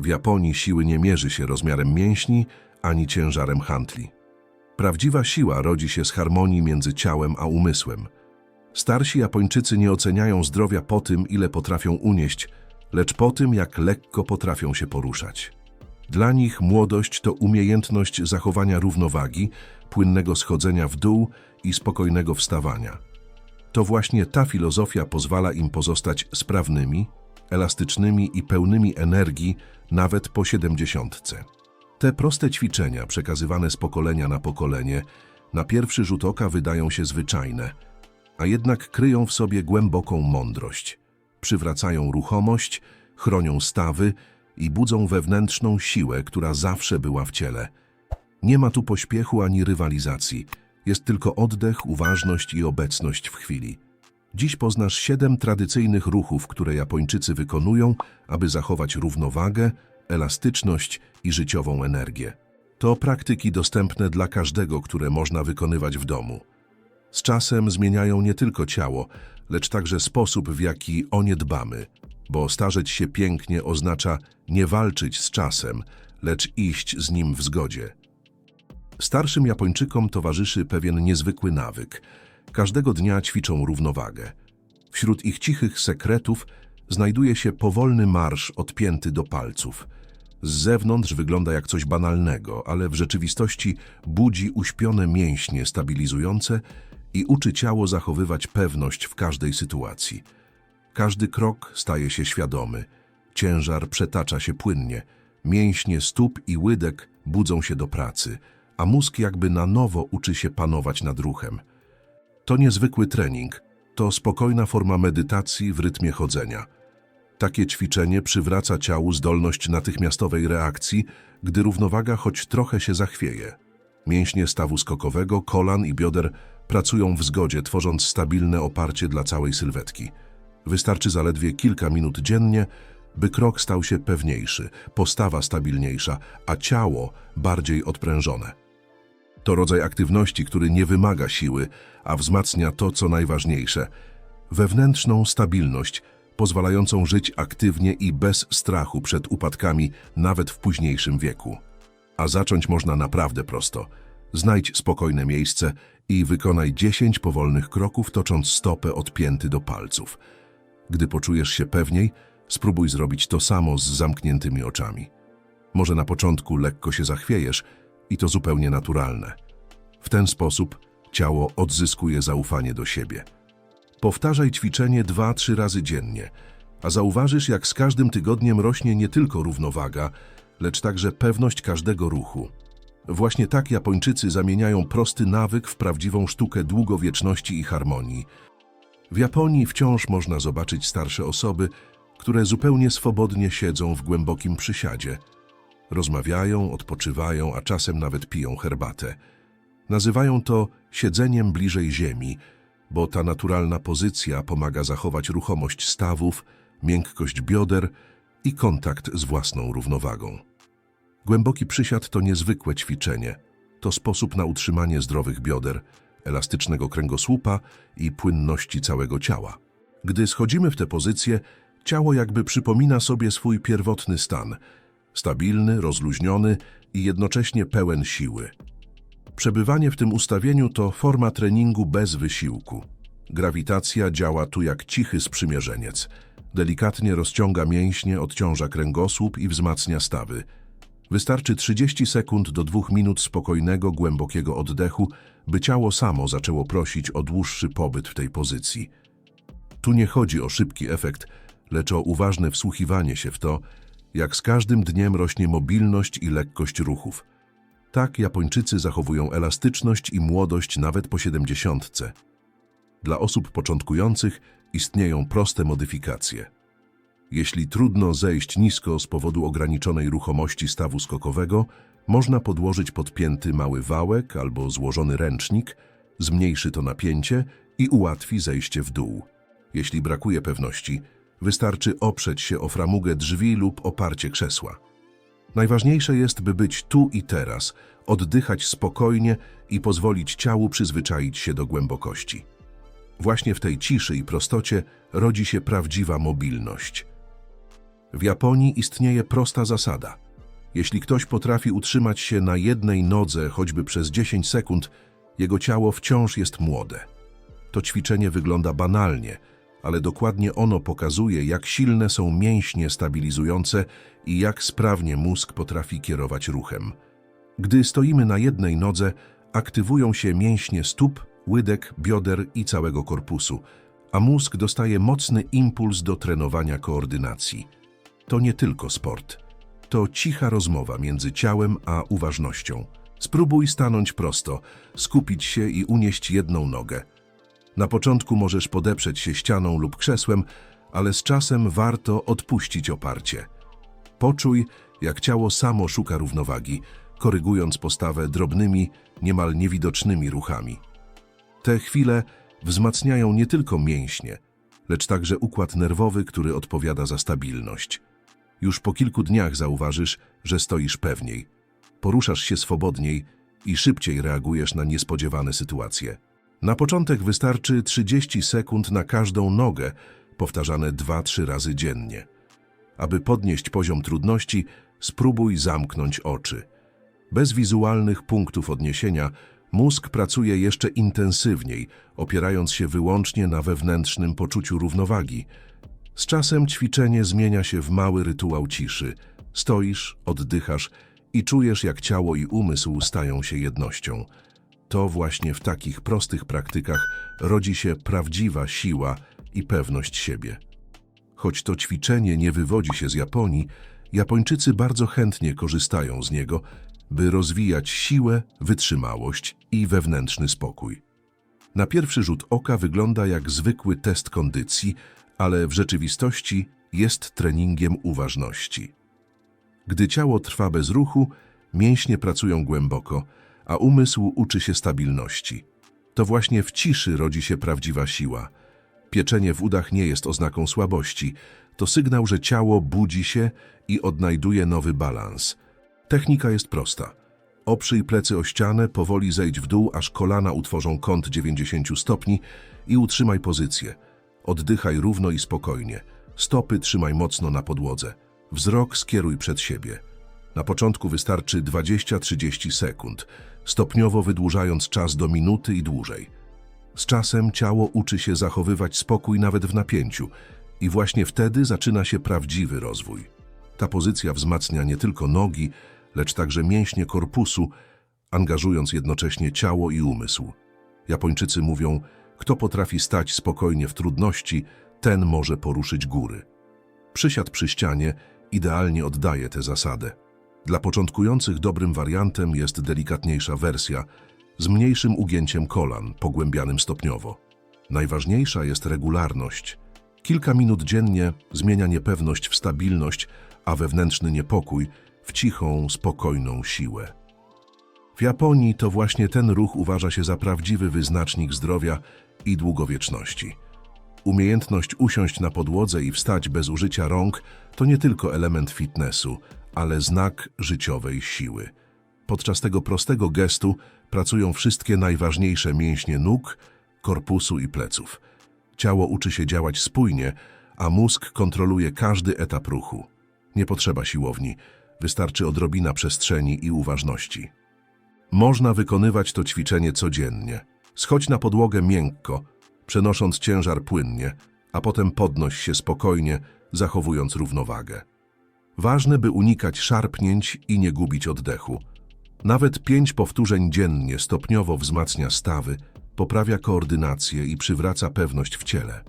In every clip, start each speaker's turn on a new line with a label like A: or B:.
A: W Japonii siły nie mierzy się rozmiarem mięśni ani ciężarem handli. Prawdziwa siła rodzi się z harmonii między ciałem a umysłem. Starsi Japończycy nie oceniają zdrowia po tym, ile potrafią unieść, lecz po tym, jak lekko potrafią się poruszać. Dla nich młodość to umiejętność zachowania równowagi, płynnego schodzenia w dół i spokojnego wstawania. To właśnie ta filozofia pozwala im pozostać sprawnymi, elastycznymi i pełnymi energii nawet po siedemdziesiątce. Te proste ćwiczenia, przekazywane z pokolenia na pokolenie, na pierwszy rzut oka wydają się zwyczajne, a jednak kryją w sobie głęboką mądrość. Przywracają ruchomość, chronią stawy i budzą wewnętrzną siłę, która zawsze była w ciele. Nie ma tu pośpiechu ani rywalizacji. Jest tylko oddech, uważność i obecność w chwili. Dziś poznasz siedem tradycyjnych ruchów, które Japończycy wykonują, aby zachować równowagę, elastyczność i życiową energię. To praktyki dostępne dla każdego, które można wykonywać w domu. Z czasem zmieniają nie tylko ciało, lecz także sposób, w jaki o nie dbamy, bo starzeć się pięknie oznacza nie walczyć z czasem, lecz iść z nim w zgodzie. Starszym Japończykom towarzyszy pewien niezwykły nawyk. Każdego dnia ćwiczą równowagę. Wśród ich cichych sekretów znajduje się powolny marsz odpięty do palców. Z zewnątrz wygląda jak coś banalnego, ale w rzeczywistości budzi uśpione mięśnie stabilizujące i uczy ciało zachowywać pewność w każdej sytuacji. Każdy krok staje się świadomy, ciężar przetacza się płynnie, mięśnie stóp i łydek budzą się do pracy, a mózg jakby na nowo uczy się panować nad ruchem. To niezwykły trening, to spokojna forma medytacji w rytmie chodzenia. Takie ćwiczenie przywraca ciału zdolność natychmiastowej reakcji, gdy równowaga choć trochę się zachwieje. Mięśnie stawu skokowego, kolan i bioder pracują w zgodzie, tworząc stabilne oparcie dla całej sylwetki. Wystarczy zaledwie kilka minut dziennie, by krok stał się pewniejszy, postawa stabilniejsza, a ciało bardziej odprężone. To rodzaj aktywności, który nie wymaga siły, a wzmacnia to, co najważniejsze wewnętrzną stabilność, pozwalającą żyć aktywnie i bez strachu przed upadkami, nawet w późniejszym wieku. A zacząć można naprawdę prosto. Znajdź spokojne miejsce i wykonaj 10 powolnych kroków, tocząc stopę od pięty do palców. Gdy poczujesz się pewniej, spróbuj zrobić to samo z zamkniętymi oczami. Może na początku lekko się zachwiejesz i to zupełnie naturalne. W ten sposób ciało odzyskuje zaufanie do siebie. Powtarzaj ćwiczenie 2-3 razy dziennie, a zauważysz, jak z każdym tygodniem rośnie nie tylko równowaga, lecz także pewność każdego ruchu. Właśnie tak Japończycy zamieniają prosty nawyk w prawdziwą sztukę długowieczności i harmonii. W Japonii wciąż można zobaczyć starsze osoby, które zupełnie swobodnie siedzą w głębokim przysiadzie. Rozmawiają, odpoczywają, a czasem nawet piją herbatę. Nazywają to siedzeniem bliżej ziemi, bo ta naturalna pozycja pomaga zachować ruchomość stawów, miękkość bioder i kontakt z własną równowagą. Głęboki przysiad to niezwykłe ćwiczenie. To sposób na utrzymanie zdrowych bioder, elastycznego kręgosłupa i płynności całego ciała. Gdy schodzimy w tę pozycję, ciało jakby przypomina sobie swój pierwotny stan, stabilny, rozluźniony i jednocześnie pełen siły. Przebywanie w tym ustawieniu to forma treningu bez wysiłku. Grawitacja działa tu jak cichy sprzymierzeniec. Delikatnie rozciąga mięśnie, odciąża kręgosłup i wzmacnia stawy. Wystarczy 30 sekund do 2 minut spokojnego, głębokiego oddechu, by ciało samo zaczęło prosić o dłuższy pobyt w tej pozycji. Tu nie chodzi o szybki efekt, lecz o uważne wsłuchiwanie się w to, jak z każdym dniem rośnie mobilność i lekkość ruchów. Tak Japończycy zachowują elastyczność i młodość nawet po siedemdziesiątce. Dla osób początkujących istnieją proste modyfikacje. Jeśli trudno zejść nisko z powodu ograniczonej ruchomości stawu skokowego, można podłożyć podpięty mały wałek albo złożony ręcznik, zmniejszy to napięcie i ułatwi zejście w dół. Jeśli brakuje pewności, wystarczy oprzeć się o framugę drzwi lub oparcie krzesła. Najważniejsze jest, by być tu i teraz, oddychać spokojnie i pozwolić ciału przyzwyczaić się do głębokości. Właśnie w tej ciszy i prostocie rodzi się prawdziwa mobilność. W Japonii istnieje prosta zasada. Jeśli ktoś potrafi utrzymać się na jednej nodze choćby przez 10 sekund, jego ciało wciąż jest młode. To ćwiczenie wygląda banalnie, ale dokładnie ono pokazuje, jak silne są mięśnie stabilizujące i jak sprawnie mózg potrafi kierować ruchem. Gdy stoimy na jednej nodze, aktywują się mięśnie stóp, łydek, bioder i całego korpusu, a mózg dostaje mocny impuls do trenowania koordynacji. To nie tylko sport. To cicha rozmowa między ciałem a uważnością. Spróbuj stanąć prosto, skupić się i unieść jedną nogę. Na początku możesz podeprzeć się ścianą lub krzesłem, ale z czasem warto odpuścić oparcie. Poczuj, jak ciało samo szuka równowagi, korygując postawę drobnymi, niemal niewidocznymi ruchami. Te chwile wzmacniają nie tylko mięśnie, lecz także układ nerwowy, który odpowiada za stabilność. Już po kilku dniach zauważysz, że stoisz pewniej, poruszasz się swobodniej i szybciej reagujesz na niespodziewane sytuacje. Na początek wystarczy 30 sekund na każdą nogę, powtarzane 2-3 razy dziennie. Aby podnieść poziom trudności, spróbuj zamknąć oczy. Bez wizualnych punktów odniesienia mózg pracuje jeszcze intensywniej, opierając się wyłącznie na wewnętrznym poczuciu równowagi. Z czasem ćwiczenie zmienia się w mały rytuał ciszy. Stoisz, oddychasz i czujesz, jak ciało i umysł stają się jednością. To właśnie w takich prostych praktykach rodzi się prawdziwa siła i pewność siebie. Choć to ćwiczenie nie wywodzi się z Japonii, Japończycy bardzo chętnie korzystają z niego, by rozwijać siłę, wytrzymałość i wewnętrzny spokój. Na pierwszy rzut oka wygląda jak zwykły test kondycji, ale w rzeczywistości jest treningiem uważności. Gdy ciało trwa bez ruchu, mięśnie pracują głęboko, a umysł uczy się stabilności. To właśnie w ciszy rodzi się prawdziwa siła. Pieczenie w udach nie jest oznaką słabości, to sygnał, że ciało budzi się i odnajduje nowy balans. Technika jest prosta. Oprzyj plecy o ścianę, powoli zejdź w dół, aż kolana utworzą kąt 90 stopni i utrzymaj pozycję. Oddychaj równo i spokojnie. Stopy trzymaj mocno na podłodze. Wzrok skieruj przed siebie. Na początku wystarczy 20-30 sekund, stopniowo wydłużając czas do minuty i dłużej. Z czasem ciało uczy się zachowywać spokój nawet w napięciu i właśnie wtedy zaczyna się prawdziwy rozwój. Ta pozycja wzmacnia nie tylko nogi, lecz także mięśnie korpusu, angażując jednocześnie ciało i umysł. Japończycy mówią, kto potrafi stać spokojnie w trudności, ten może poruszyć góry. Przysiad przy ścianie idealnie oddaje tę zasadę. Dla początkujących dobrym wariantem jest delikatniejsza wersja z mniejszym ugięciem kolan, pogłębianym stopniowo. Najważniejsza jest regularność. Kilka minut dziennie zmienia niepewność w stabilność, a wewnętrzny niepokój w cichą, spokojną siłę. W Japonii to właśnie ten ruch uważa się za prawdziwy wyznacznik zdrowia i długowieczności. Umiejętność usiąść na podłodze i wstać bez użycia rąk to nie tylko element fitnessu, ale znak życiowej siły. Podczas tego prostego gestu pracują wszystkie najważniejsze mięśnie nóg, korpusu i pleców. Ciało uczy się działać spójnie, a mózg kontroluje każdy etap ruchu. Nie potrzeba siłowni, wystarczy odrobina przestrzeni i uważności. Można wykonywać to ćwiczenie codziennie. Schodź na podłogę miękko, przenosząc ciężar płynnie, a potem podnoś się spokojnie, zachowując równowagę. Ważne, by unikać szarpnięć i nie gubić oddechu. Nawet pięć powtórzeń dziennie stopniowo wzmacnia stawy, poprawia koordynację i przywraca pewność w ciele.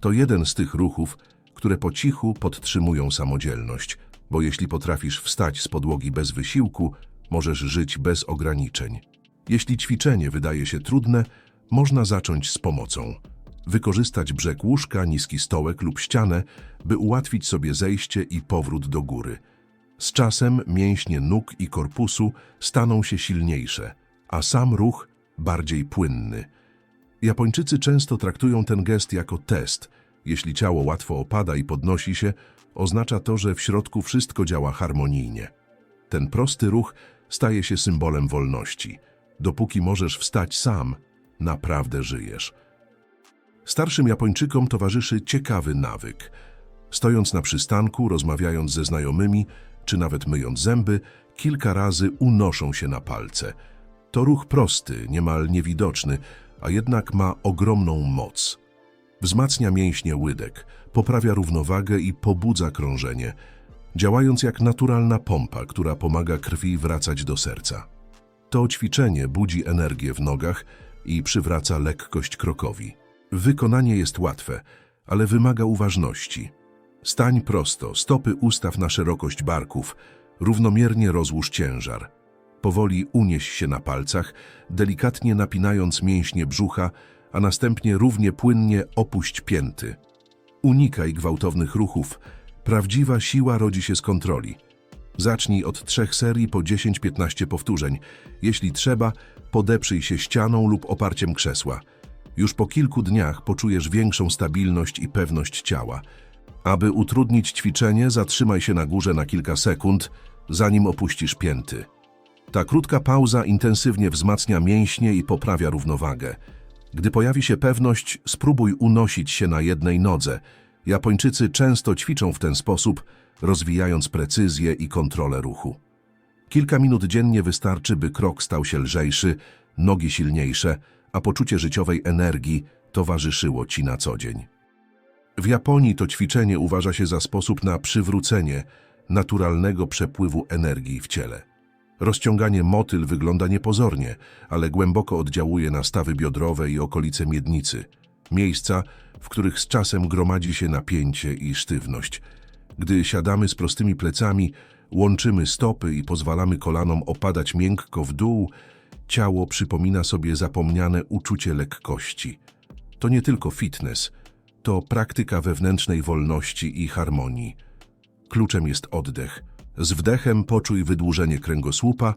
A: To jeden z tych ruchów, które po cichu podtrzymują samodzielność, bo jeśli potrafisz wstać z podłogi bez wysiłku, możesz żyć bez ograniczeń. Jeśli ćwiczenie wydaje się trudne, można zacząć z pomocą. Wykorzystać brzeg łóżka, niski stołek lub ścianę, by ułatwić sobie zejście i powrót do góry. Z czasem mięśnie nóg i korpusu staną się silniejsze, a sam ruch bardziej płynny. Japończycy często traktują ten gest jako test. Jeśli ciało łatwo opada i podnosi się, oznacza to, że w środku wszystko działa harmonijnie. Ten prosty ruch staje się symbolem wolności. Dopóki możesz wstać sam, naprawdę żyjesz. Starszym Japończykom towarzyszy ciekawy nawyk. Stojąc na przystanku, rozmawiając ze znajomymi, czy nawet myjąc zęby, kilka razy unoszą się na palce. To ruch prosty, niemal niewidoczny, a jednak ma ogromną moc. Wzmacnia mięśnie łydek, poprawia równowagę i pobudza krążenie, działając jak naturalna pompa, która pomaga krwi wracać do serca. To ćwiczenie budzi energię w nogach i przywraca lekkość krokowi. Wykonanie jest łatwe, ale wymaga uważności. Stań prosto, stopy ustaw na szerokość barków, równomiernie rozłóż ciężar. Powoli unieś się na palcach, delikatnie napinając mięśnie brzucha, a następnie równie płynnie opuść pięty. Unikaj gwałtownych ruchów. Prawdziwa siła rodzi się z kontroli. Zacznij od trzech serii po 10-15 powtórzeń. Jeśli trzeba, podeprzyj się ścianą lub oparciem krzesła. Już po kilku dniach poczujesz większą stabilność i pewność ciała. Aby utrudnić ćwiczenie, zatrzymaj się na górze na kilka sekund, zanim opuścisz pięty. Ta krótka pauza intensywnie wzmacnia mięśnie i poprawia równowagę. Gdy pojawi się pewność, spróbuj unosić się na jednej nodze. Japończycy często ćwiczą w ten sposób, rozwijając precyzję i kontrolę ruchu. Kilka minut dziennie wystarczy, by krok stał się lżejszy, nogi silniejsze, a poczucie życiowej energii towarzyszyło ci na co dzień. W Japonii to ćwiczenie uważa się za sposób na przywrócenie naturalnego przepływu energii w ciele. Rozciąganie motyl wygląda niepozornie, ale głęboko oddziałuje na stawy biodrowe i okolice miednicy, miejsca, w których z czasem gromadzi się napięcie i sztywność. Gdy siadamy z prostymi plecami, łączymy stopy i pozwalamy kolanom opadać miękko w dół, ciało przypomina sobie zapomniane uczucie lekkości. To nie tylko fitness, to praktyka wewnętrznej wolności i harmonii. Kluczem jest oddech. Z wdechem poczuj wydłużenie kręgosłupa,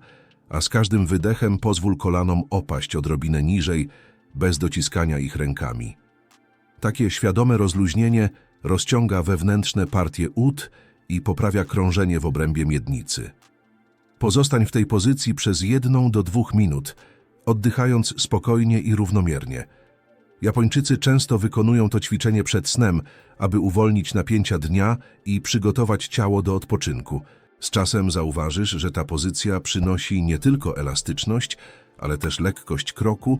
A: a z każdym wydechem pozwól kolanom opaść odrobinę niżej, bez dociskania ich rękami. Takie świadome rozluźnienie rozciąga wewnętrzne partie ud i poprawia krążenie w obrębie miednicy. Pozostań w tej pozycji przez jedną do dwóch minut, oddychając spokojnie i równomiernie. Japończycy często wykonują to ćwiczenie przed snem, aby uwolnić napięcia dnia i przygotować ciało do odpoczynku. Z czasem zauważysz, że ta pozycja przynosi nie tylko elastyczność, ale też lekkość kroku,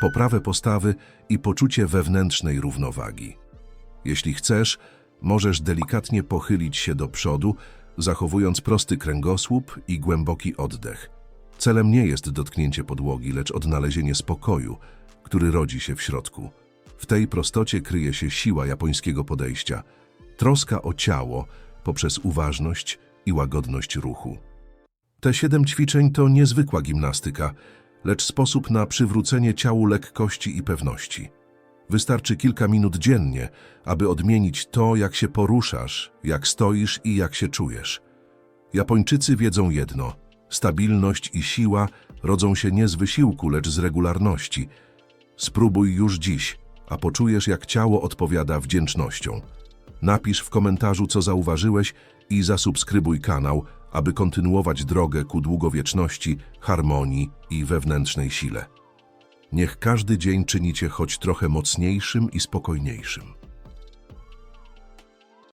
A: poprawę postawy i poczucie wewnętrznej równowagi. Jeśli chcesz, możesz delikatnie pochylić się do przodu, zachowując prosty kręgosłup i głęboki oddech. Celem nie jest dotknięcie podłogi, lecz odnalezienie spokoju, który rodzi się w środku. W tej prostocie kryje się siła japońskiego podejścia, troska o ciało poprzez uważność i łagodność ruchu. Te siedem ćwiczeń to niezwykła gimnastyka, lecz sposób na przywrócenie ciału lekkości i pewności. Wystarczy kilka minut dziennie, aby odmienić to, jak się poruszasz, jak stoisz i jak się czujesz. Japończycy wiedzą jedno: stabilność i siła rodzą się nie z wysiłku, lecz z regularności. Spróbuj już dziś, a poczujesz, jak ciało odpowiada wdzięcznością. Napisz w komentarzu, co zauważyłeś i zasubskrybuj kanał, aby kontynuować drogę ku długowieczności, harmonii i wewnętrznej sile. Niech każdy dzień czyni cię choć trochę mocniejszym i spokojniejszym.